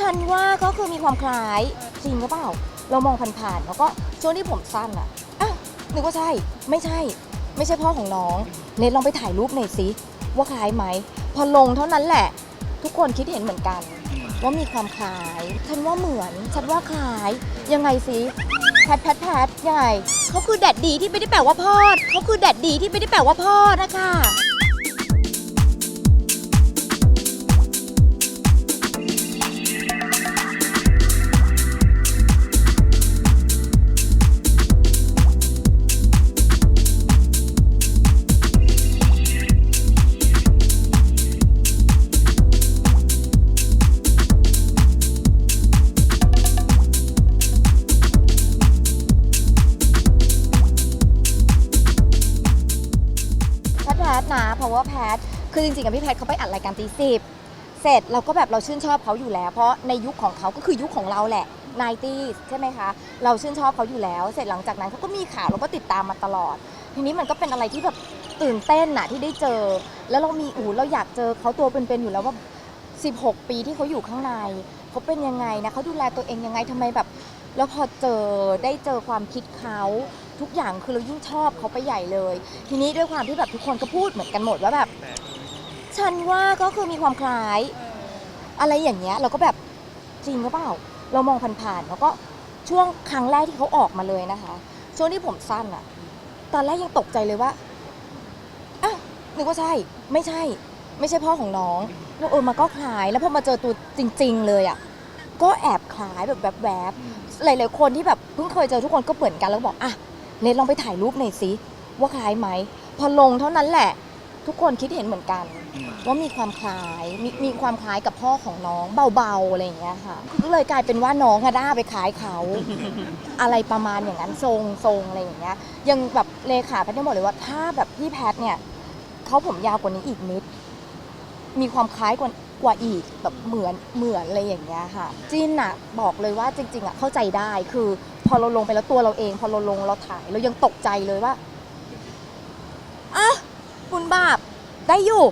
ฉันว่าก็คือมีความคล้ายจริงหรือเปล่า เรามองผ่านๆแล้วก็ช่วงที่ผมสั้นอะอ้าวนึกว่าใช่ ไม่ใช่ ไม่ใช่พ่อของน้อง เนทลองไปถ่ายรูปหน่อยสิว่าคล้ายไหม พอลงเท่านั้นแหละ ทุกคนคิดเห็นเหมือนกัน ว่ามีความคล้าย ฉันว่าเหมือน ฉันว่าคล้าย ยังไงสิแพทแพทแพทยังไงเขาคือแดดดีที่ไม่ได้แปลว่าพ่อเขาคือแดดดีที่ไม่ได้แปลว่าพ่อนะคะ ว่าแพทคือจริงๆกับพี่แพทเขาไปอัดรายการตีสิบเสร็จเราก็แบบเราชื่นชอบเขาอยู่แล้ว เพราะในยุคของเขาก็คือยุคของเราแหละนายตี้ใช่ไหมคะ เราชื่นชอบเขาอยู่แล้ว เสร็จหลังจากนั้นเขาก็มีข่าวเราก็ติดตามมาตลอด ทีนี้มันก็เป็นอะไรที่แบบตื่นเต้นน่ะที่ได้เจอ แล้วเรามีอูเราอยากเจอเขาตัวเป็นๆอยู่แล้วว่า 16 ปีที่เขาอยู่ข้างในเขาเป็นยังไงนะเขาดูแลตัวเองยังไงทำไมแบบ แล้วพอเจอได้เจอความคิดเขา ทุกอย่างคือเรายิ่งชอบเขาไปใหญ่เลย ทีนี้ด้วยความที่แบบทุกคนก็พูดเหมือนกันหมดว่าแบบฉันว่าก็คือมีความคล้าย อะไรอย่างเงี้ยเราก็แบบจริงหรือเปล่า เรามองผ่านๆแล้วก็ช่วงครั้งแรกที่เขาออกมาเลยนะคะ ช่วงที่ผมสั้นอะตอนแรกยังตกใจเลยว่าอ้าวนึกว่าใช่ ไม่ใช่ ไม่ใช่พ่อของน้องแล้วเออมันก็คล้ายแล้วพอมาเจอตัวจริง ๆ เลยอะก็แอบคล้ายแบบแวบๆหลายๆคนที่แบบเพิ่งเคยเจอทุกคนก็เหมือนกันแล้วบอกอะ เนทลองไปถ่ายรูปหน่อยสิว่าคล้ายไหมพอลงเท่านั้นแหละ ทุกคนคิดเห็นเหมือนกัน ว่ามีความคล้ายมมีความคล้ายกับพ่อของน้องเบาๆอะไรอย่างเงี้ยค่ะก็เลยกลายเป็นว่าน้องอะด้าไปคล้ายเขา อะไรประมาณอย่างนั้นทรงทรงอะไรอย่างเงี้ยยังแบบเลขาแพทย์ยังบอกเลยว่าถ้าแบบพี่แพทย์เนี่ยเขาผมยาวกว่านี้อีกนิด มีความคล้ายกว่า กว่าอีกแบบเหมือนเหมือนอะไรอย่างเงี้ยค่ะจินอะบอกเลยว่าจริง ๆอะเข้าใจได้คือพอเราลงไปแล้วตัวเราเอง พอเราลงเราถ่ายเรายังตกใจเลยว่าอะคุณบาปได้อยู่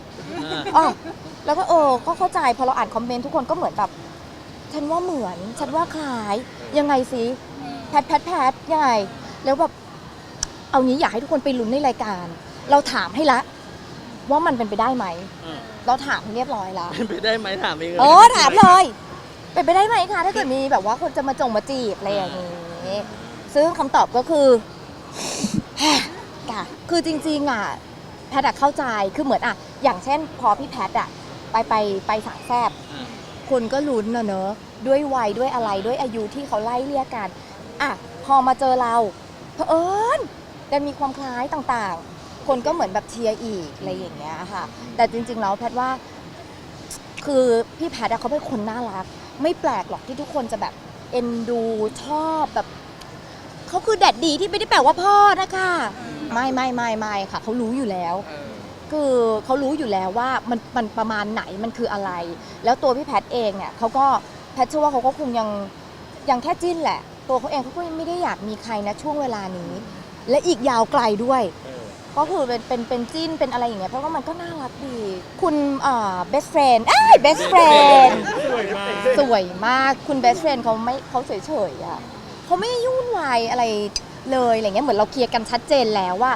อ๋อแล้วก็เออก็เข้าใจพอเราอ่านคอมเมนต์ทุกคนก็เหมือนแบบฉันว่าเหมือนฉันว่าคล้ายยังไงสิแพทแพทแพทยังไงแล้วแบบเอางี้อยากให้ทุกคนไปลุ้นในรายการ เราถามให้ละ ว่ามันเป็นไปได้ไหม อืมเราถามให้เรียบร้อยละเป็นไปได้ไหมถามเองเลยเออถามเลย เป็นไปได้ไหมคะ ถ้าเกิดมีแบบว่าคนจะมาจงมาจีบอะไรอย่างนี้ ซึ่งคำตอบก็คือ ค่ะคือจริงๆอะแพทย์อะเข้าใจคือเหมือนอะ อย่างเช่น พอพี่แพทย์อะไปไปไปสายแซบอ่าคนก็ลุ้นนะเนอะด้วยวัยด้วยอะไรด้วยอายุที่เขาไล่เรียกกัน อะ พอมาเจอเราเผอิญแต่มีความคล้ายต่างๆ คนก็เหมือนแบบเชียร์อีกอะไรอย่างเงี้ยค่ะ แต่จริงๆแล้วแพทย์ว่า คือพี่แพทย์อะเขาเป็นคนน่ารัก ไม่แปลกหรอกที่ทุกคนจะแบบเอ็นดูชอบแบบเขาคือแดดดีที่ไม่ได้แปลว่าพ่อนะคะไม่ไม่ไม่ไม่ค่ะเขารู้อยู่แล้วคือเขารู้อยู่แล้วว่ามันมันประมาณไหนมันคืออะไร แล้วตัวพี่แพทย์เองเนี่ยเขาก็แพทย์เชื่อว่าเขาก็คงยังยังแค่จิ้นแหละ ตัวเขาเองเขาก็ยังไม่ได้อยากมีใครนะช่วงเวลานี้ และอีกยาวไกลด้วย เออ ก็คือเป็นเป็นเป็นจิ้นเป็นอะไรอย่างเงี้ยเพราะว่ามันก็น่ารักดี คุณเอ่อ best friend เอ้ย best friend สวยมากสวยมากคุณ best friend เขาไม่เขาเฉยๆอะเขาไม่ยุ่งวายอะไรเลยอะไรเงี้ยเหมือนเราเคลียร์กันชัดเจนแล้วว่า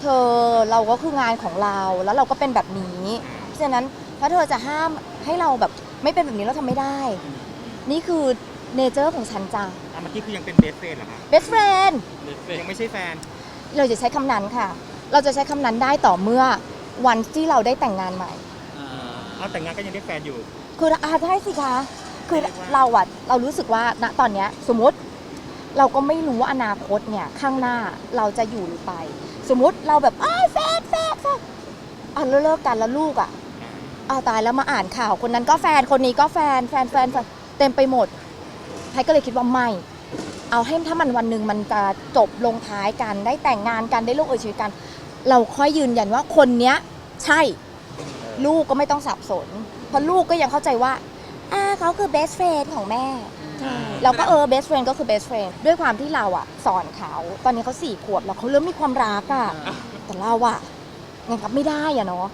เธอเราก็คืองานของเราแล้วเราก็เป็นแบบนี้เพราะฉะนั้นถ้าเธอจะห้ามให้เราแบบไม่เป็นแบบนี้เราทำไม่ได้ นี่คือเนเจอร์ของฉันจ้ะอะเมื่อกี้คือยังเป็นเบสเฟรนเหรอคะ best friend ยังไม่ใช่แฟน เราจะใช้คำนั้นค่ะ เราจะใช้คำนั้นได้ต่อเมื่อวันที่เราได้แต่งงานใหม่อ่าเอาแต่งงานก็ยังได้แฟนอยู่ คืออาได้สิคะ คือเราอะเรารู้สึกว่าณตอนเนี้ยสมมติเราก็ไม่รู้ว่าอนาคตเนี่ยข้างหน้าเราจะอยู่หรือไป สมมติเราแบบอ้ายแฟนแฟนแฟนอะเลิกกันแล้วลูกอะอ้าวตายแล้วมาอ่านข่าวคนนั้นก็แฟนคนนี้ก็แฟนแฟนแฟนแฟนเต็มไปหมดไพก็เลยคิดว่าไม่ เอาให้ถ้ามันวันหนึ่งมันจะจบลงท้ายกันได้แต่งงานกันได้ลูกเอยชีวิตกัน เราค่อยยืนยันว่าคนเนี้ยใช่ลูกก็ไม่ต้องสับสน เพราะลูกก็ยังเข้าใจว่าอ่าเขาคือ best friend ของแม่ใช่เราก็เออ best friend ก็คือ best friend ด้วยความที่เราอะสอนเขา ตอนนี้เขาสี่ขวบแล้วเขาเริ่มมีความรักอะแต่เราอะยังรับไม่ได้อะเนาะ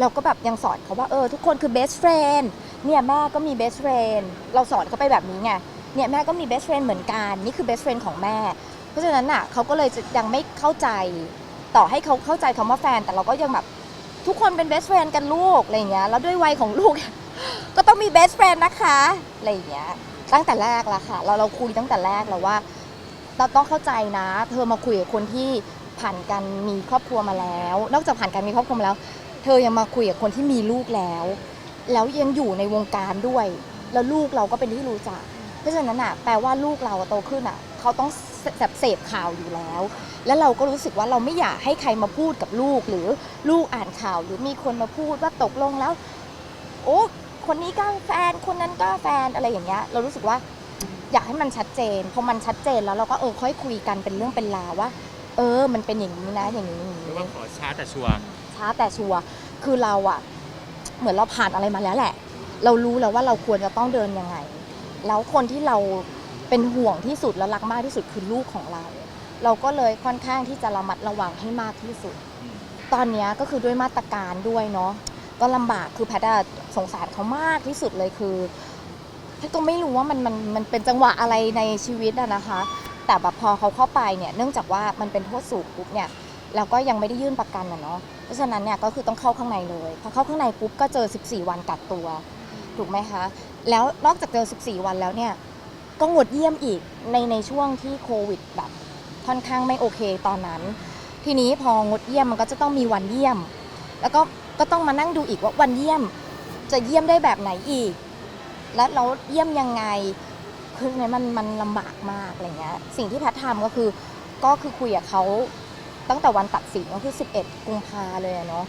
เราก็แบบยังสอนเขาว่าเออทุกคนคือ best friend เนี่ยแม่ก็มี best friend เราสอนเขาไปแบบนี้ไงเนี่ยแม่ก็มี best friend เหมือนกัน นี่คือ best friend ของแม่ เพราะฉะนั้นน่ะเขาก็เลยจะยังไม่เข้าใจ ต่อให้เขาเข้าใจคำว่าแฟน แต่เราก็ยังแบบทุกคนเป็น best friend กันลูกอะไรเงี้ยแล้วด้วยวัยของลูก ก็ต้องมี best friend นะคะอะไรเงี้ยตั้งแต่แรกละค่ะ เราเราคุยตั้งแต่แรกแล้วว่า เราต้องเข้าใจนะ เธอมาคุยกับคนที่ผ่านการมีครอบครัวมาแล้ว นอกจากผ่านการมีครอบครัวมาแล้ว เธอยังมาคุยกับคนที่มีลูกแล้ว แล้วยังอยู่ในวงการด้วย แล้วลูกเราก็เป็นที่รู้จัก เพราะฉะนั้นอะแปลว่าลูกเราโตขึ้นอะ เขาต้อง แบบเสพข่าวอยู่แล้ว แล้วเราก็รู้สึกว่าเราไม่อยากให้ใครมาพูดกับลูก หรือลูกอ่านข่าวหรือมีคนมาพูดว่าตกลงแล้ว โอ้คนนี้ก็แฟนคนนั้นก็แฟนอะไรอย่างเงี้ย เรารู้สึกว่าอยากให้มันชัดเจนพอมันชัดเจนแล้วเราก็เออค่อยคุยกันเป็นเรื่องเป็นราวว่า เออ มันเป็นอย่างนี้นะอย่างนี้อย่างหรือนี้ว่าขอช้าแต่ชัวร์ช้าแต่ชัวร์คือเราอะเหมือนเราผ่านอะไรมาแล้วแหละ เรารู้แล้วว่าเราควรจะต้องเดินยังไง แล้วคนที่เรา เป็นห่วงที่สุดและรักมากที่สุดคือลูกของเรา เราก็เลยค่อนข้างที่จะระมัดระวังให้มากที่สุด ตอนเนี้ยก็คือด้วยมาตรการด้วยเนาะก็ลำบากคือแพทย์อะสงสารเขามากที่สุดเลยคือแพทย์ก็ไม่รู้ว่ามันมันมันเป็นจังหวะอะไรในชีวิตอะนะคะ แต่แบบพอเขาเข้าไปเนี่ยเนื่องจากว่ามันเป็นโทษสูงปุ๊บเนี่ยเราก็ยังไม่ได้ยื่นประกันอะเนาะเพราะฉะนั้นเนี่ยก็คือต้องเข้าข้างในเลยพอเข้าข้างในปุ๊บก็เจอ 14 วันกักตัวถูกไหมคะแล้วนอกจากเจอ 14 วันแล้วเนี่ย ก็งดเยี่ยมอีกในในช่วงที่โควิดแบบค่อนข้างไม่โอเคตอนนั้น ทีนี้พองดเยี่ยมมันก็จะต้องมีวันเยี่ยม แล้วก็ก็ต้องมานั่งดูอีกว่าวันเยี่ยมจะเยี่ยมได้แบบไหนอีก และเราเยี่ยมยังไงคือเนี่ยมันมันลำบากมากอะไรเงี้ยสิ่งที่แพทย์ทำก็คือก็คือคุยกับเขาตั้งแต่วันตัดสินก็คือ 11 กุมภาเลยเนาะ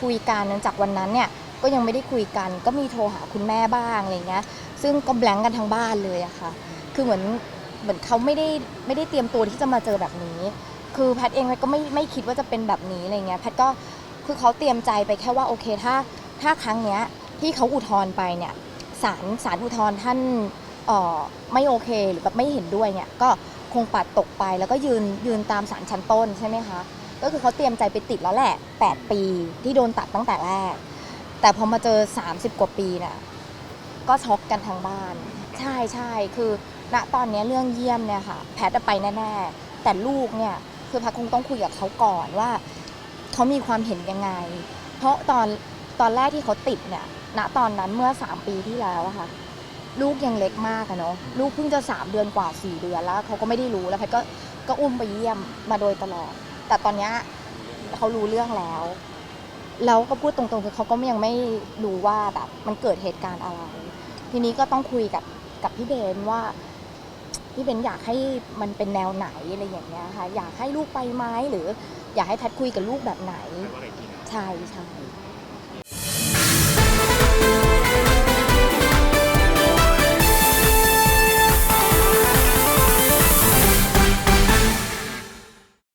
คุยกันเนื่องจากวันนั้นเนี่ยก็ยังไม่ได้คุยกัน ก็มีโทรหาคุณแม่บ้างอะไรเงี้ยซึ่งก็แบงค์กันทั้งบ้านเลยอะค่ะ คือเหมือนเหมือนเขาไม่ได้ไม่ได้เตรียมตัวที่จะมาเจอแบบนี้ คือแพทเองแพทก็ไม่ไม่คิดว่าจะเป็นแบบนี้อะไรเงี้ยแพทก็คือเขาเตรียมใจไปแค่ว่าโอเคถ้าถ้าครั้งเนี้ยที่เขาอุทธรณ์ไปเนี่ยศาลศาลอุทธรณ์ท่านอ่อไม่โอเคหรือแบบไม่เห็นด้วยเนี่ยก็คงปัดตกไปแล้วก็ยืนยืนตามศาลชั้นต้นใช่ไหมคะก็คือเขาเตรียมใจไปติดแล้วแหละ 8 ปีที่โดนตัดตั้งแต่แรก แต่พอมาเจอ 30 กว่าปีน่ะก็ช็อกกันทางบ้าน ใช่ใช่คือ ณตอนนี้เรื่องเยี่ยมเนี่ยค่ะ แพทย์อะไปแน่ๆ แต่ลูกเนี่ยคือแพทย์คงต้องคุยกับเขาก่อนว่าเขามีความเห็นยังไง เพราะตอนตอนแรกที่เขาติดเนี่ยณตอนนั้นเมื่อ 3 ปีที่แล้วอะค่ะ ลูกยังเล็กมากอะเนาะลูกเพิ่งจะ 3 เดือนกว่า 4 เดือนแล้วเขาก็ไม่ได้รู้แล้วแพทย์ก็ก็อุ้มไปเยี่ยมมาโดยตลอด แต่ตอนนี้เขารู้เรื่องแล้วแล้วก็พูดตรงๆคือเขาก็ยังไม่รู้ว่าแบบมันเกิดเหตุการณ์อะไร ทีนี้ก็ต้องคุยกับกับพี่เบนว่า พี่เบนอยากให้มันเป็นแนวไหนอะไรอย่างเงี้ยค่ะ อยากให้ลูกไปไหมหรือ อยากให้แพทย์คุยกับลูกแบบไหนแต่ว่าอะไรกินอะใช่ใช่